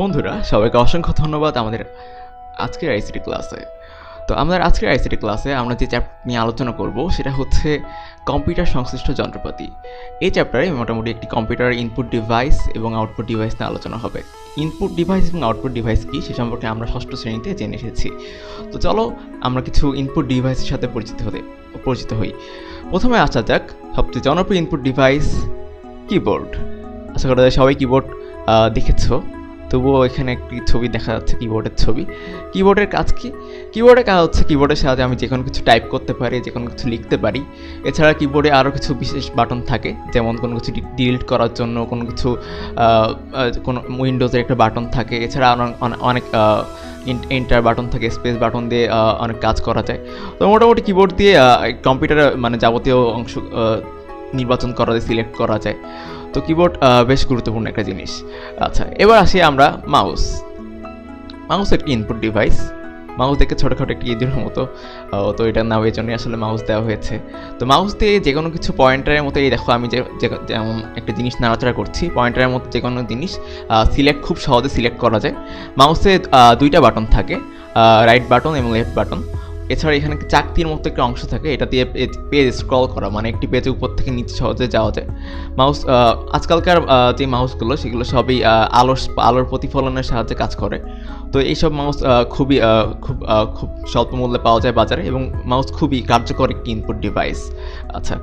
বন্ধুরা, সবাইকে অসংখ্য ধন্যবাদ আমাদের আজকের আইসিটি ক্লাসে তো আমাদের আজকের আইসিটি ক্লাসে আমরা যে চ্যাপ্টার নিয়ে আলোচনা করব, সেটা হচ্ছে কম্পিউটার সংশ্লিষ্ট যন্ত্রপাতি। এই চ্যাপ্টারে মোটামুটি একটি কম্পিউটার ইনপুট ডিভাইস এবং আউটপুট ডিভাইস নিয়ে আলোচনা হবে। ইনপুট ডিভাইস এবং আউটপুট ডিভাইস কী, সে সম্পর্কে আমরা ষষ্ঠ শ্রেণীতে জেনে এসেছি। তো চলো, আমরা কিছু ইনপুট ডিভাইসের সাথে পরিচিত হতে, পরিচিত হই। প্রথমে আসা যাক, সবচেয়ে জনপ্রিয় ইনপুট ডিভাইস কিবোর্ড আশা করা যায় সবাই কিবোর্ড দেখেছ। তবুও এখানে একটি ছবি দেখা যাচ্ছে কিবোর্ডের ছবি। কিবোর্ডের কাজ কি? কিবোর্ডের কাজ হচ্ছে কিবোর্ডের সাহায্যে আমি যে কোনো কিছু টাইপ করতে পারি যে কোনো কিছু লিখতে পারি। এছাড়া কিবোর্ডে আরও কিছু বিশেষ বাটন থাকে, যেমন কোনো কিছু ডিলিট করার জন্য কোনো কিছু কোনো উইন্ডোজের একটা বাটন থাকে। এছাড়া অনেক এন্টার বাটন থাকে স্পেস বাটন দিয়ে অনেক কাজ করা যায়। তো মোটামুটি কিবোর্ড দিয়ে কম্পিউটারে মানে যাবতীয় অংশ নির্বাচন করা যায় সিলেক্ট করা যায়। তো কিবোর্ড বেশ গুরুত্বপূর্ণ একটা জিনিস। আচ্ছা এবার আসি আমরা মাউস মাউস একটি ইনপুট ডিভাইস মাউস দেখে ছোটোখাটো একটি ইঁদুরের মতো। তো এটার নাম এই জন্যই আসলে মাউস দেওয়া হয়েছে। তো মাউস দিয়ে যে কোনো কিছু পয়েন্টারের মতো এই দেখো আমি যে- যেমন একটা জিনিস নাড়াচাড়া করছি পয়েন্টারের মতো যে কোনো জিনিস সিলেক্ট খুব সহজে সিলেক্ট করা যায়। মাউসে দুইটা বাটন থাকে রাইট বাটন এবং লেফট বাটন এছাড়া এখানে চাকতির মতো একটা অংশ থাকে, এটা দিয়ে পেজ স্ক্রল করা মানে একটি পেজে উপর থেকে নিচে সহজে যাওয়া যায়। মাউস আজকালকার যে মাউসগুলো, সেগুলো সবই আলোর আলোর প্রতিফলনের সাহায্যে কাজ করে। তো এইসব মাউস খুবই খুব খুব স্বল্প মূল্যে পাওয়া যায় বাজারে এবং মাউস খুবই কার্যকর একটি ইনপুট ডিভাইস আচ্ছা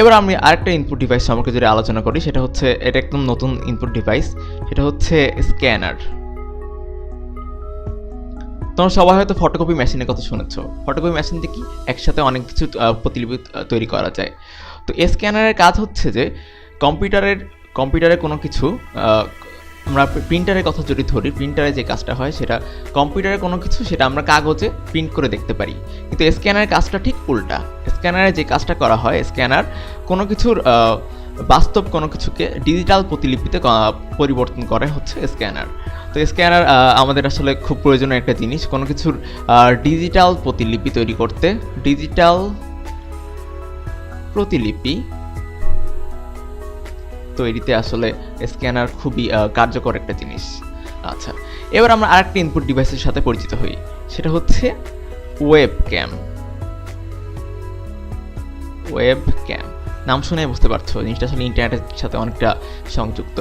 এবার আমি আরেকটা ইনপুট ডিভাইস সম্পর্কে যদি আলোচনা করি, সেটা হচ্ছে, এটা একদম নতুন ইনপুট ডিভাইস সেটা হচ্ছে স্ক্যানার তোমরা সবাই হয়তো ফটোকপি মেশিনের কথা শুনেছ। ফটোকপি মেশিন কি? একসাথে অনেক কিছু প্রতিলিপি তৈরি করা যায়। তো স্ক্যানারের কাজ হচ্ছে যে, কম্পিউটারের, কম্পিউটারে কোনো কিছু আমরা প্রিন্টারের কথা যদি ধরি প্রিন্টারে যে কাজটা হয় সেটা কম্পিউটারে কোনো কিছু সেটা আমরা কাগজে প্রিন্ট করে দেখতে পারি। কিন্তু স্ক্যানারের কাজটা ঠিক উল্টা। স্ক্যানারে যে কাজটা করা হয় স্ক্যানার কোনো কিছুর বাস্তব কোনো কিছুকে ডিজিটাল প্রতিলিপিতে পরিবর্তন করে হচ্ছে স্ক্যানার তো স্ক্যানার আমাদের আসলে খুব প্রয়োজনীয় একটা জিনিস, কোনো কিছুর ডিজিটাল প্রতিলিপি তৈরি করতে। ডিজিটাল প্রতিলিপি তৈরিতে আসলে স্ক্যানার খুবই কার্যকর একটা জিনিস। আচ্ছা এবার আমরা আরেকটা ইনপুট ডিভাইসের সাথে পরিচিত হই। সেটা হচ্ছে ওয়েব ক্যাম ওয়েব ক্যাম নাম শুনে বুঝতে পারছ জিনিসটা আসলে ইন্টারনেটের সাথে অনেকটা সংযুক্ত।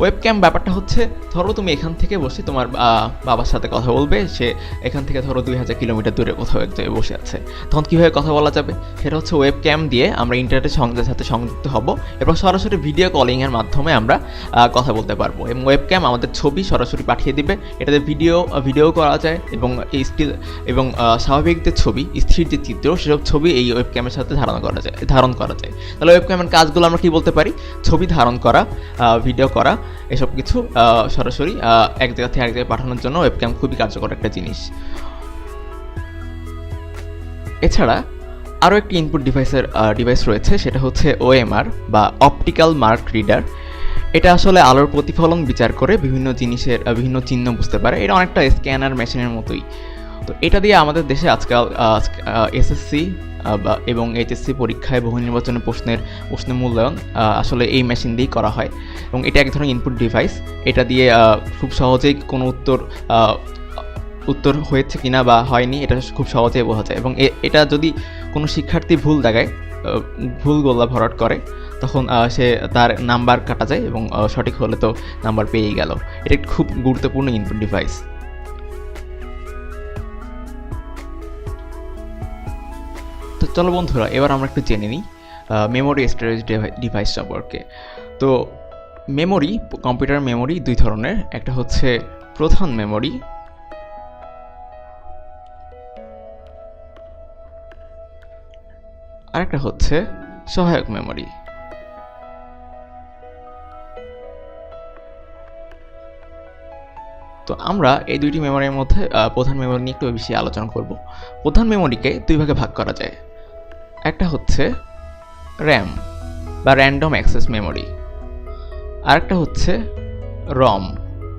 ওয়েব ক্যাম ব্যাপারটা হচ্ছে ধরো তুমি এখান থেকে বসে তোমার বাবার সাথে কথা বলবে সে এখান থেকে ধরো দুই হাজার কিলোমিটার দূরে কোথাও এক জায়গায় বসে আছে। তখন কীভাবে কথা বলা যাবে? সেটা হচ্ছে ওয়েব ক্যাম দিয়ে আমরা ইন্টারনেটের সংযোগের সাথে সংযুক্ত হব এবং সরাসরি ভিডিও কলিংয়ের মাধ্যমে আমরা কথা বলতে পারব। এবং ওয়েব ক্যাম আমাদের ছবি সরাসরি পাঠিয়ে দিবে। এটাতে ভিডিও ভিডিও করা যায় এবং এই স্টিল এবং আহ, স্বাভাবিক যে ছবি স্থির যে চিত্র সেসব ছবি এই ওয়েব ক্যামের সাথে ধারণ করা যায় ধারণ করা যায়। তাহলে ওয়েব ক্যামের কাজগুলো আমরা কি বলতে পারি? ছবি ধারণ করা ভিডিও করা, এসব কিছু সরাসরি এক জায়গা থেকে এক জায়গায় পাঠানোর জন্য ওয়েব ক্যাম খুবই কার্যকর একটা জিনিস। এছাড়া আরও একটি ইনপুট ডিভাইসের ডিভাইস রয়েছে, সেটা হচ্ছে ওএমআর বা অপটিক্যাল মার্ক রিডার এটা আসলে আলোর প্রতিফলন বিচার করে বিভিন্ন জিনিসের বিভিন্ন চিহ্ন বুঝতে পারে। এটা অনেকটা স্ক্যানার মেশিনের মতোই। তো এটা দিয়ে আমাদের দেশে আজকাল এসএসসি এবং এইচএসসি পরীক্ষায় বহু নির্বাচনী প্রশ্নের প্রশ্ন মূল্যায়ন আসলে এই মেশিন দিয়েই করা হয়। এবং এটা এক ধরনের ইনপুট ডিভাইস এটা দিয়ে খুব সহজেই কোনো উত্তর উত্তর হয়েছে কিনা বা হয়নি, এটা খুব সহজেই বোঝা যায়। এবং এটা যদি কোনো শিক্ষার্থী ভুল দেখায় ভুল গোল্লা ভরাট করে, তখন সে তার নাম্বার কাটা যায় এবং সঠিক হলে তো নাম্বার পেয়েই গেল। এটা খুব গুরুত্বপূর্ণ ইনপুট ডিভাইস চলো বন্ধুরা, এবার আমরা একটু জেনে নিই মেমোরি স্টোরেজ ডিভাইস সম্পর্কে। তো মেমোরি কম্পিউটার মেমোরি দুই ধরনের। একটা হচ্ছে প্রধান মেমোরি আরেকটা হচ্ছে সহায়ক মেমোরি তো আমরা এই দুইটি মেমোরির মধ্যে প্রধান মেমোরি নিয়ে একটু বেশি আলোচনা করব। প্রধান মেমোরিকে দুই ভাগে ভাগ করা যায়। একটা হচ্ছে র্যাম বা র্যান্ডম অ্যাক্সেস মেমোরি। আরেকটা হচ্ছে রম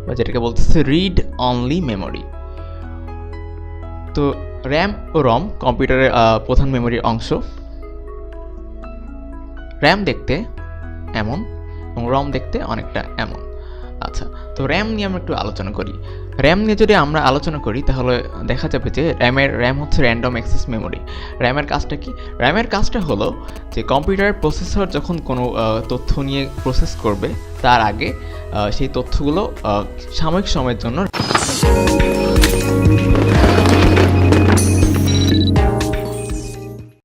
বা যেটাকে বলতেছে রিড অনলি মেমোরি। তো র্যাম ও রম কম্পিউটারের প্রধান মেমোরির অংশ। র্যাম দেখতে এমন এবং রম দেখতে অনেকটা এমন। আচ্ছা তো র্যাম নিয়ে আমরা একটু আলোচনা করি। র্যাম নিয়ে যদি আমরা আলোচনা করি, তাহলে দেখা যাবে যে র্যামের, র্যাম হচ্ছে র্যান্ডম অ্যাক্সেস মেমোরি র্যামের কাজটা কি? র্যামের কাজটা হলো যে কম্পিউটার প্রসেসর যখন কোনো তথ্য নিয়ে প্রসেস করবে, তার আগে সেই তথ্যগুলো সাময়িক সময়ের জন্য